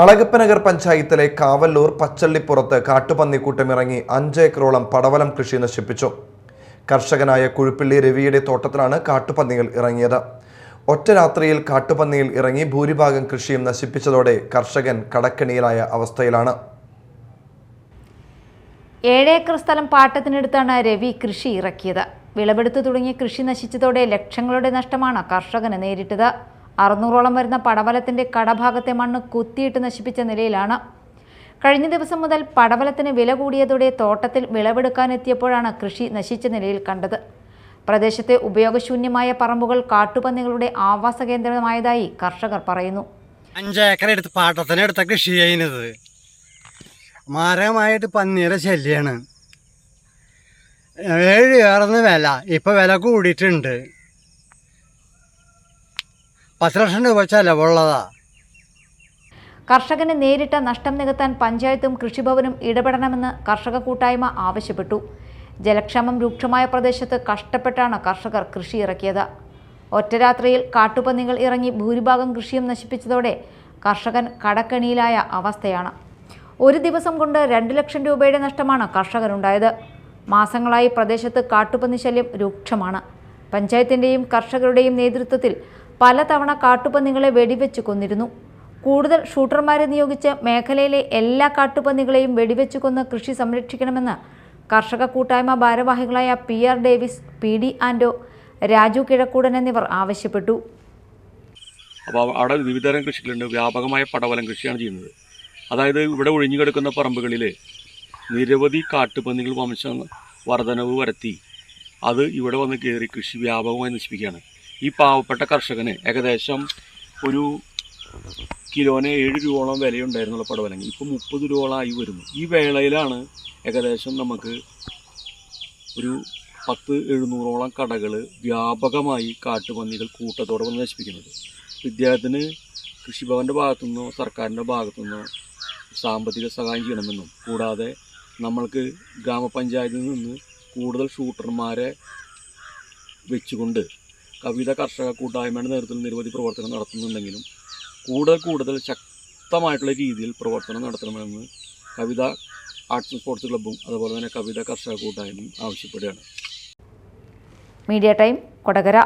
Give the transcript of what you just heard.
അളഗപ്പനഗർ പഞ്ചായത്തിലെ കാവല്ലൂർ പച്ചള്ളിപ്പുറത്ത് കാട്ടുപന്നിക്കൂട്ടമിറങ്ങി അഞ്ച് ഏക്കറോളം പടവലം കൃഷി നശിപ്പിച്ചു. കർഷകനായ കുഴുപ്പിള്ളി രവിയുടെ തോട്ടത്തിലാണ് കാട്ടുപന്നികൾ ഇറങ്ങിയത്. ഒറ്റ രാത്രിയിൽ കാട്ടുപന്നിയിൽ ഇറങ്ങി ഭൂരിഭാഗം കൃഷിയും നശിപ്പിച്ചതോടെ കർഷകൻ കടക്കെണിയിലായ അവസ്ഥയിലാണ്. ഏഴേക്കർ സ്ഥലം പാട്ടത്തിനെടുത്താണ് രവി കൃഷി ഇറക്കിയത്. വിളവെടുത്തു തുടങ്ങിയ കൃഷി നശിച്ചതോടെ ലക്ഷങ്ങളുടെ നഷ്ടമാണ് കർഷകന് നേരിട്ടത്. അറുന്നൂറോളം വരുന്ന പടവലത്തിന്റെ കടഭാഗത്തെ മണ്ണ് കുത്തിയിട്ട് നശിപ്പിച്ച നിലയിലാണ്. കഴിഞ്ഞ ദിവസം മുതൽ പടവലത്തിന് വില കൂടിയതോടെ തോട്ടത്തിൽ വിളവെടുക്കാനെത്തിയപ്പോഴാണ് കൃഷി നശിച്ച നിലയിൽ കണ്ടത്. പ്രദേശത്തെ ഉപയോഗശൂന്യമായ പറമ്പുകൾ കാട്ടുപന്നികളുടെ ആവാസ കേന്ദ്രമായതായി കർഷകർ പറയുന്നു. അഞ്ചേക്കർ എടുത്ത് പാട്ടത്തിനെടുത്ത കൃഷി ചെയ്യുന്നത് മാരകമായിട്ട് പന്നീരെ ശല്യാണ്. ഏഴ് ഏറുന്ന വില. ഇപ്പം വില കൂടിയിട്ടുണ്ട്. പത്ത് ലക്ഷം രൂപ ചിലവുള്ളതാ കർഷകന് നേരിട്ട നഷ്ടം നികത്താൻ പഞ്ചായത്തും കൃഷിഭവനും ഇടപെടണമെന്ന് കർഷക കൂട്ടായ്മ ആവശ്യപ്പെട്ടു. ജലക്ഷാമം രൂക്ഷമായ പ്രദേശത്ത് കഷ്ടപ്പെട്ടാണ് കർഷകർ കൃഷി ഇറക്കിയത്. ഒറ്റരാത്രിയിൽ കാട്ടുപന്നികൾ ഇറങ്ങി ഭൂരിഭാഗം കൃഷിയും നശിപ്പിച്ചതോടെ കർഷകൻ കടക്കെണിയിലായ അവസ്ഥയാണ്. ഒരു ദിവസം കൊണ്ട് രണ്ട് ലക്ഷം രൂപയുടെ നഷ്ടമാണ് കർഷകനുണ്ടായത്. മാസങ്ങളായി പ്രദേശത്ത് കാട്ടുപന്നി ശല്യം രൂക്ഷമാണ്. പഞ്ചായത്തിന്റെയും കർഷകരുടെയും നേതൃത്വത്തിൽ പലതവണ കാട്ടുപന്നികളെ വെടിവെച്ചു കൊന്നിരുന്നു. കൂടുതൽ ഷൂട്ടർമാരെ നിയോഗിച്ച് മേഖലയിലെ എല്ലാ കാട്ടുപന്നികളെയും വെടിവെച്ചു കൊന്ന് കൃഷി സംരക്ഷിക്കണമെന്ന് കർഷക കൂട്ടായ്മ ഭാരവാഹികളായ P R Davis P D Anto Raju Kizhakkoodan എന്നിവർ ആവശ്യപ്പെട്ടു. അപ്പോൾ അവിടെ വിവിധതരം കൃഷികളുണ്ട്. വ്യാപകമായ പടവലം കൃഷിയാണ് ചെയ്യുന്നത്. അതായത് ഇവിടെ ഒഴിഞ്ഞു കിടക്കുന്ന പറമ്പുകളിൽ നിരവധി കാട്ടുപന്നികൾ വംശം വർധനവ് വരുത്തി അത് ഇവിടെ വന്ന് കയറി കൃഷി വ്യാപകമായി നശിപ്പിക്കുകയാണ്. ഈ പാവപ്പെട്ട കർഷകന് ഏകദേശം ഒരു കിലോന് ഏഴ് രൂപയോളം വിലയുണ്ടായിരുന്നുള്ള പടവലങ്ങ. ഇപ്പോൾ മുപ്പത് രൂപയോളമായി വരുന്നു. ഈ വേളയിലാണ് ഏകദേശം നമുക്ക് ഒരു പത്ത് എഴുന്നൂറോളം കടകൾ വ്യാപകമായി കാട്ടുപന്നികൾ കൂട്ടത്തോടെ വന്ന് നശിപ്പിക്കുന്നത് വിദ്യാർത്ഥിന് കൃഷിഭവന്റെ ഭാഗത്തുനിന്നോ സർക്കാരിന്റെ ഭാഗത്തുനിന്നോ സാമ്പത്തിക സഹായം ചെയ്യണമെന്നും കൂടാതെ നമ്മൾക്ക് ഗ്രാമപഞ്ചായത്തിൽ നിന്ന് കൂടുതൽ ഷൂട്ടർമാരെ വെച്ചുകൊണ്ട് കവിത കർഷക കൂട്ടായ്മയുടെ നേതൃത്വത്തിൽ നിരവധി പ്രവർത്തനം നടത്തുന്നുണ്ടെങ്കിലും കൂടുതൽ കൂടുതൽ ശക്തമായിട്ടുള്ള രീതിയിൽ പ്രവർത്തനം നടത്തണമെന്ന് കവിത ആർട്സ് ആൻഡ് സ്പോർട്സ് ക്ലബ്ബും അതുപോലെ തന്നെ കവിത കർഷക കൂട്ടായ്മയും ആവശ്യപ്പെടുകയാണ്. Media time Kodakara.